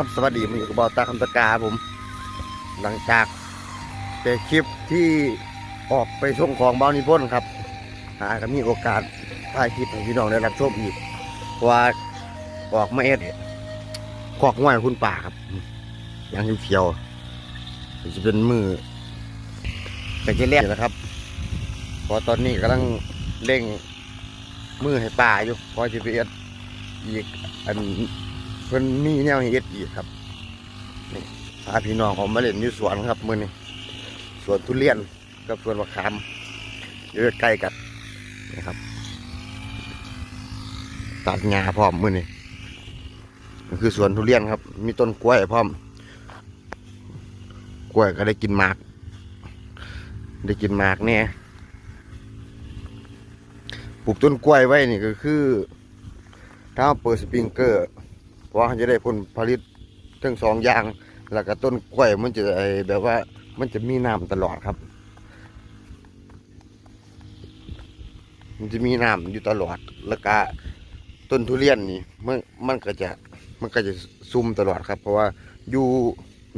ครับ สวัสดีผมอยู่กับบอตาคำตะกาผม หลังจากเป็นคลิปที่ออกไปส่วงของบ้านิพนธ์ครับหาก็มีโอกาสถ่ายคลิปให้พี่น้องได้รับชมอีกว่าออกมาเอ็ดคอกง่วยคุณป่าครับยังเขียวจะเป็นมือแต่จะเล่นนะครับเพราะตอนนี้กำลังเร่งมือให้ป่าอยู่เพอจะไปเอ็ดอีกอัน เพิ่นมีแนวเฮ็ดอีกครับนี่พาพี่น้องผมมาเล่นอยู่สวนครับมือนี้สวนทุเรียนกับสวนมะขามอยู่ใกล้กันนะครับ ตัดหญ้าพร้อมมือนี้มันคือสวนทุเรียนครับ มีต้นกล้วยพร้อม กล้วยก็ได้กินหมาก ได้กินหมากแน่ปลูกต้นกล้วยไว้นี่ก็คือ ถ้าเปิดสปริงเกอร์ เพราะจะได้ผลผลิตทั้งสองอย่าง แล้วก็ต้นกล้วยมันจะแบบว่ามันจะมีน้ำตลอดครับ มันจะมีน้ำอยู่ตลอด แล้วก็ต้นทุเรียนนี่มันมันก็จะมันก็จะซุ่มตลอดครับ เพราะว่าอยู่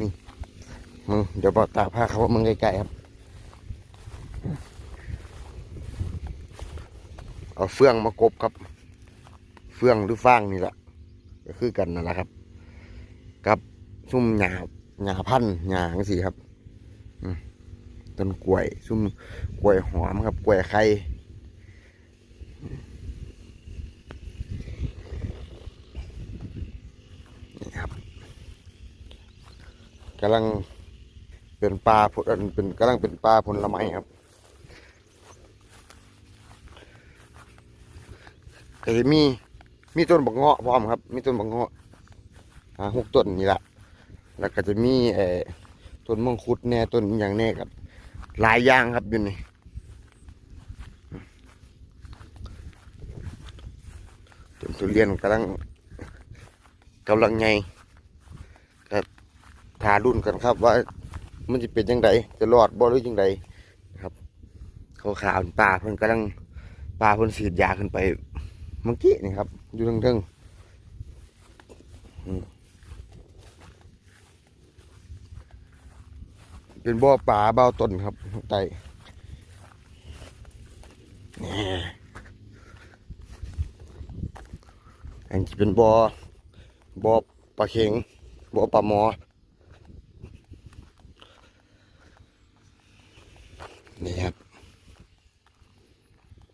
นี่มึงเดี๋ยวบอกตาผ้าเขาว่ามึงใกลๆครับ เอาเฟืองมากบครับ เฟืองหรือฟางนี่แหละ ก็คือกันนั่นแหละครับ กับซุ่มหญ้าหญ้าพันธุ์หญ้าจังซี่ครับต้นกล้วย ซุ่มกล้วยหอมครับกล้วยไข่นี่ครับกำลังเป็นปลาผลเป็นกำลังเป็นปลาผลไม้ครับก็จะมี มีต้นบักเงาะพร้อมครับ มีต้นบักเงาะหาหกต้นนี่แหละแล้วก็จะมีเอ่อต้นมังคุดแน่ต้นอย่างแน่ครับ หลายอย่างครับอยู่นี่ต้นทุเรียนกำลังกำลังไงก็ทารุ่นกันครับว่ามันจะเป็นยังไงจะรอดบ่หรือยังไงครับ เขาขาวๆป่าเพิ่นกำลังป่าเพิ่นสีดยาขึ้นไป เมื่อกี้นี่ครับ อยู่เทิงๆอืมเป็นบ่อป่าเบาต้นครับข้างใต้นี่อันนี้เป็นบ่อบ่อปลาเข็งบ่อปลาหมอนี่ครับ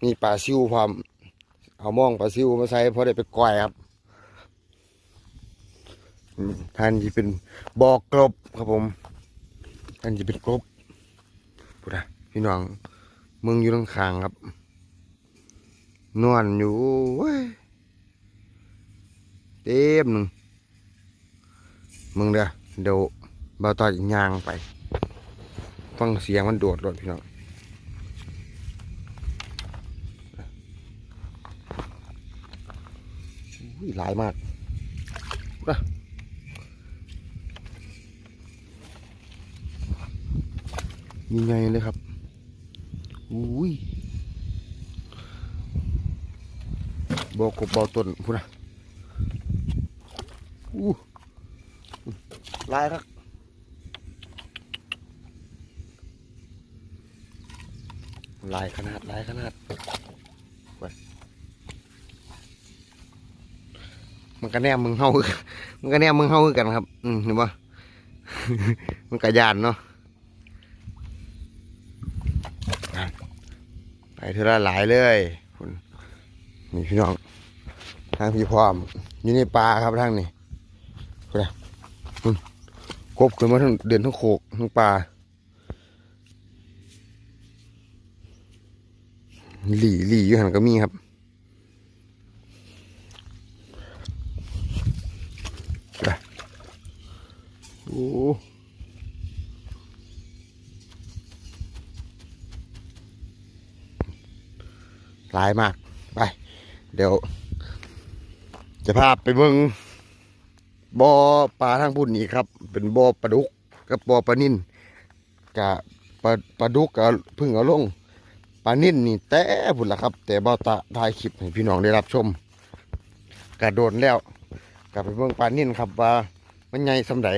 นี่ปลาซิวความ เอามองปลาซิวมาใส่เพราะได้ไปก้อยครับท่านจะเป็นบอกรบครับผมท่านจะเป็นกรบพูดนะพี่น้องมึงอยู่ตรงคางครับ นอนอยู่เว้ยเต็มหนึ่งมึงเด้อเดี๋ยวเบาต่อยยางไป ฟังเสียงมันโดดรถพี่น้อง อุ้ย หลายมากนะมีไงเลยครับอุ้ยบอกบบอต้นพูนะอู้หลายครับลายขนาดลายขนาด มันก็แนมมึงเฮามันก็แนมมึงเฮาคือกันครับ อืมเห็นปะมันกระยานเนาะไปเท่าละหลายเลยคุณนี่พี่น้องทางพี่พร้อมอยู่ในป่าครับทางนี้คุณนะคุณกบขึ้นมาทั้งเดินทั้งโขกทั้งป่าหลี่หลี่อยู่หันก็มีครับ หลายมาก ไป เดี๋ยว จะพาไปเบิ่งบ่อปลาทางพุ่นนี่ครับ เป็นบ่อปลาดุกกับบ่อปลานิ่นกะปลาปลาดุกก็เพิ่งเอาลงปลานิ่นนี่แต่พุ่นละครับ แต่บ่อตาถ่ายคลิปให้พี่น้องได้รับชมกะโดนแล้วกลับไปเบิ่งปลานิ่นครับว่ามันใหญ่สำใด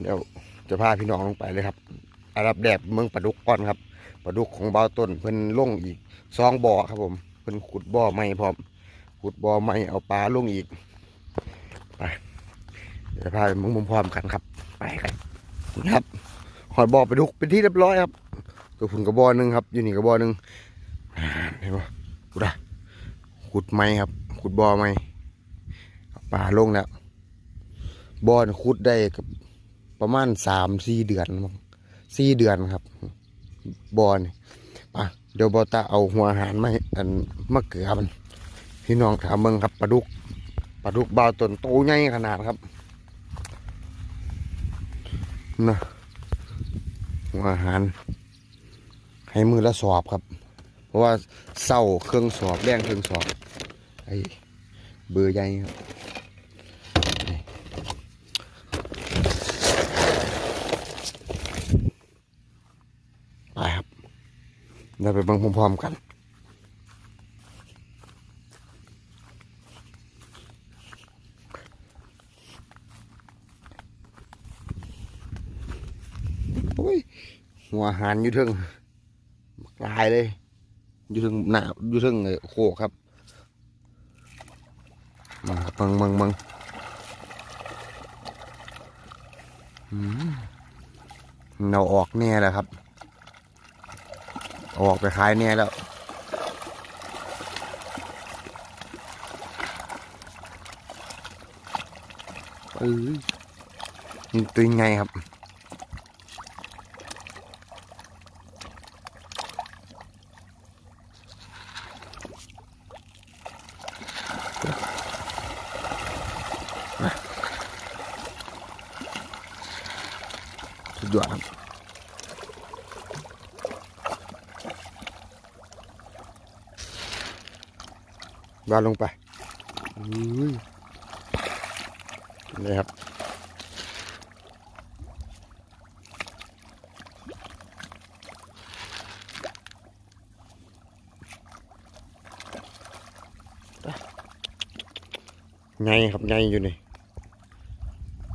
เดี๋ยวจะพาพี่น้องลงไปเลยครับอารับแดดเมืองปลาดุกก่อนครับปลาดุกของเบาต้นเพิ่นลงอีกสองบ่อครับผมเพิ่นขุดบ่อใหม่พร้อมขุดบ่อใหม่เอาปลาลงอีกไปเดี๋ยวพาไปเมืองพร้อมกันครับ ไปกันครับหอดบ่อปลาดุกเป็นที่เรียบร้อยครับ ตัวฝุ่นกระบอกหนึ่งครับ อยู่นี่กระบอกหนึ่งเห็นปะกูได้ขุดไม้ครับ ขุดบ่อไม้เอาปลาลงแล้วบ่อนขุดได้กับ ประมาณสามสี่เดือนมึงสี่เดือนครับ บอนี่ปะเดี๋ยวบอตาเอาหัวอาหารมาให้อันมะเขือมันพี่น้องถามเมืองครับปลาดุกปลาดุกบาวตนโตใหญ่ขนาดครับนะหัวอาหาร ให้มือละสอบครับ เพราะว่าเศร้าเครื่องสอบแรงเครื่องสอบไอ้เบอร์ใหญ่ครับนี่ไปครับ เดี๋ยวไปเบิ่งพร้อมๆกันโอ้ยหัวหารอยู่ทึงลายเลย อยู่ทึงหนาอยู่ทึงโคกครับ มาครับมึงมึงมึงเราออกแน่แล้วครับ ออกไปขายแน่แล้วเอ้ยมันตัวยังไงครับสุดยอดครับ วางลงไปนี่ครับไงครับไงอยู่นี่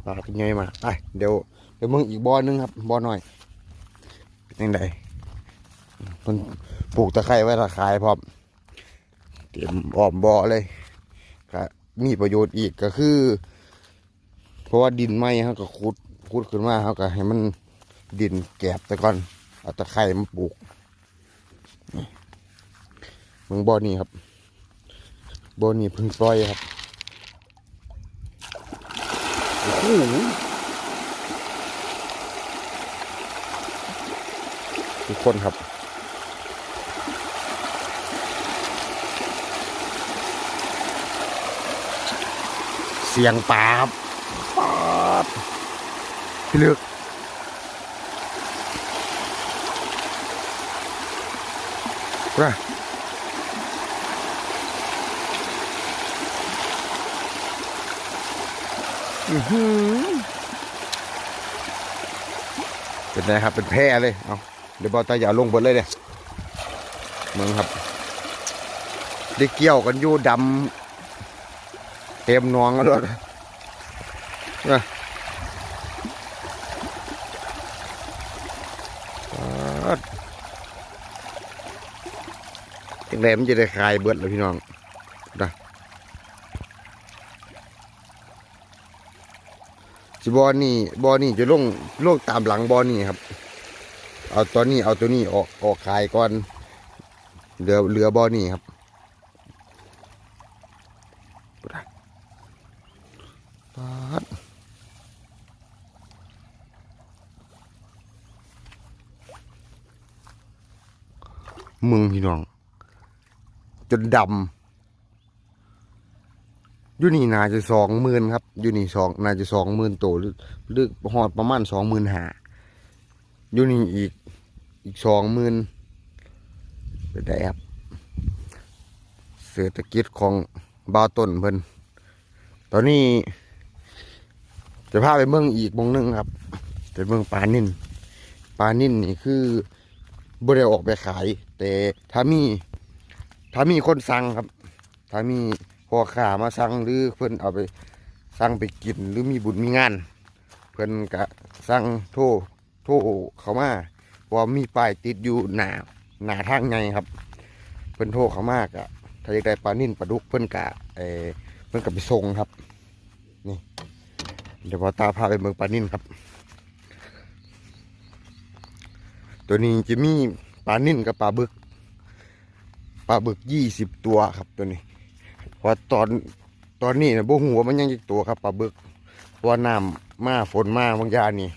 ปลาเป็นไงมาไปเดี๋ยวเดี๋ยวมึงอีกบ่อนึงครับบ่อหน้อยเป็นยังไงมันปลูกตะไคร้ไว้ตะขายพร้อม ตรียมอ้อมบ่อเลยก็มีประโยชน์อีกก็คือ เพราะว่าดินไหมเขาก็ขุดขุดขึ้นมาเขาก็ให้มันดินแกบแต่ก่อนเอาตะไคร้มาปลูกมึงบ่อนี้ครับบ่อนี้เพิ่งปล่อยครับโอ้โหทุกคนครับ สียงปลาครับปาดพี่เลือกว่าอือหือเป็นไงครับ เป็นแพร่เลย เอาเดี๋ยวบอตาอย่าลงบนเลยเนี่ยมึงครับ ได้เกี่ยวกันอยู่ดำเต็มนองแล้วด้วยนะป๊าดจังแรมันจะได้คลายเบิดเลยพี่น้องนะสิบอนี่บอนี่จะลงลงตามหลังบอนี่ครับ เอาตัวนี้เอาตัวนี้ออกออกขายก่อนเหลือเหลือบอนี่ครับ มึงพี่น้อง จนดำอยู่นี่นาจะสองหมื่นครับอยู่นี่สองนาจะสองหมื่นตัวหรือหรือหอดประมาณสองหมื่นหาอยู่นี่อีกอีกสองหมื่นเป็นได้ครับเศรษฐกิจของบาต้นเพิ่นตอนนี้ จะพาไปเมืองอีกมองนึงครับไปเมืองปานินปานินนี่คือ บ่ได้ออกไปขาย แต่ถ้ามีถ้ามีคนสั่งครับ ถ้ามีพ่อค้ามาสั่งหรือเพิ่อนเอาไปสั่งไปกินหรือมีบุญมีงาน เพิ่อนก็สั่งโทรโทรเขามาว่ามีป้ายติดอยู่หนาหนาทางไงครับ เพิ่อนโทรเขามากอะถ้าอยากได้ปลานิ่นปลาดุกเพิ่อนกะเอเพิ่อนก็ไปส่งครับนี่เดี๋ยวพอตาพาไปเมืองปลานิ่นครับ ตัวนี้จะมีปลานิ่นกับปลาบึก ปลาบึกยี่สิบตัวครับตัวนี้เพราะตอนตอนนี้นะบ่หัวมันยังอีกตัวครับปลาบึกเพราะว่าน้ำมาฝนมาบางยานี่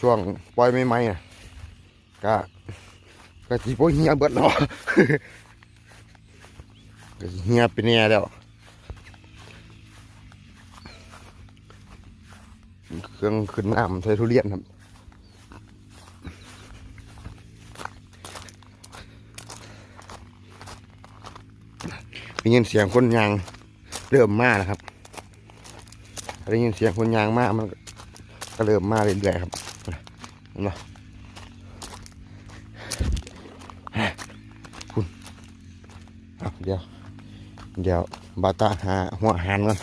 ช่วงปล่อยไม่ไหมๆน่ะก็ก็จีโปเฮียเบิดแล้วก็เฮียไปเนี่ยแล้วเครื่องขึ้นน้ำใช้ทุเรียนครับ ได้ยินเสียงคนยางเริ่มมาแล้วครับได้ยินเสียงคนยางมากมันก็เริ่มมาเรื่อยๆครับเห็นะคุณเดี๋ยว เดี๋ยวบาตาหาหัวหารก่อน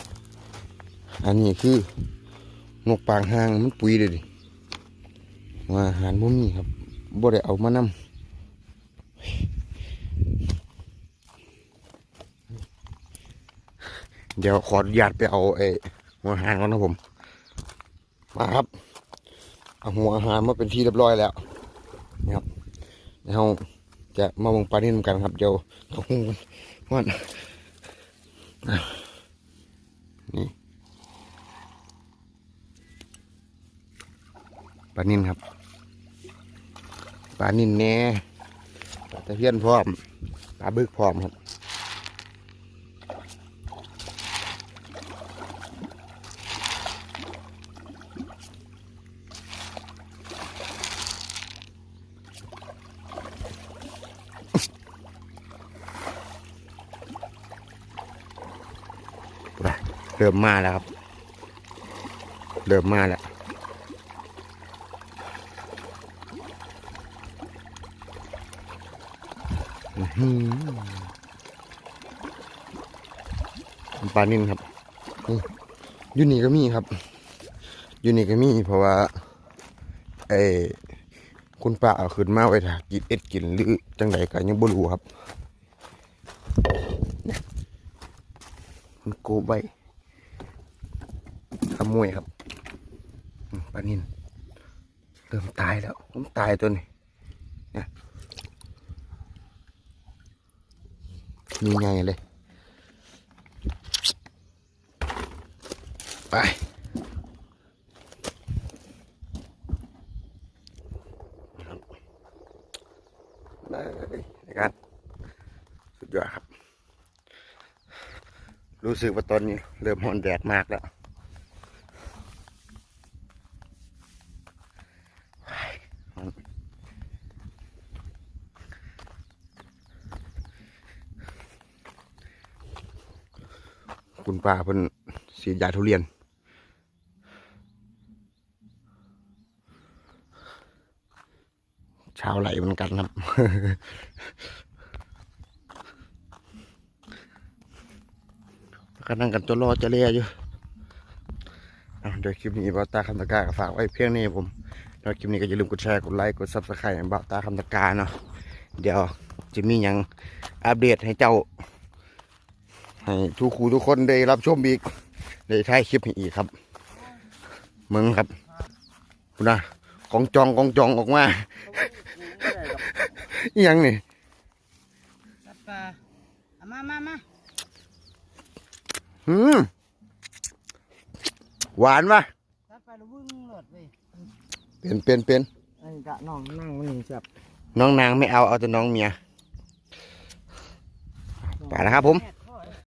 อันนี้คือนกปางหางมันปุยเลยดิหัวหารบ่มีครับบ่ได้เอามานำ เดี๋ยวขออนุญาตไปเอาไอ้หัวหารก่อนนะผม มาครับ เอาหัวหารมาเป็นที่เรียบร้อยแล้วนี่ครับเดี๋ยวจะมาวงปลานิ่นกันครับเดี๋ยวเขาหูกันนี่ปลานิ่นครับปลานิ่นแน่ปลาตะเพียนพร้อมปลาบึกพร้อมครับ ไป เริ่มมาแล้วครับ เริ่มมาแล้วปลานิ่นครับอยูนี่ก็มีครับอยูนี่ก็มีเพราะว่าไอ้คุณป้าเอาขึ้นมาไว้ถ้ากินเอ็ดกินหรือจังใดก็ยังบ่รู้ครับ มันโกใบ มยครับปลานินเริ่มตายแล้วผมตายตัวนี้นี่ยมีไงเลย ไปครับสุดยอดครับ รู้สึกว่าตอนนี้เริ่มร้อนแดดมากแล้วร้อนคุณ ป้าเพิ่นสีดยาทุเรียน ชาวไหลเหมือนกันครับ ก็นั่งกันตัวรอจะเลียอยู่เดี๋ยวคลิปนี้บ่าวตาคำตะกาก็ฝากไว้เพียงนี้ผมแล้วคลิปนี้ก็อย่าลืมกดแชร์กดไลค์กดซับสไครต์บ่าวตาคำตะกร้าเนาะเดี๋ยวจะมีหยังอัปเดตให้เจ้า ให้ทุกครูทุกคนได้รับชมอีกได้ถ่ายคลิปให้อีกครับมึงครับคุณนะกองจองกองจองออกมาอหยังนี่สัตว์ป่าเอามามามาหืมหวานปะสัตว์ป่าเราวิ่งหลดไปเป็นเป็นเป็นไอ้กะน้องนั่งมันหนึ่งจับน้องนางไม่เอาเอาแต่น้องเมียไปแล้วครับผมแ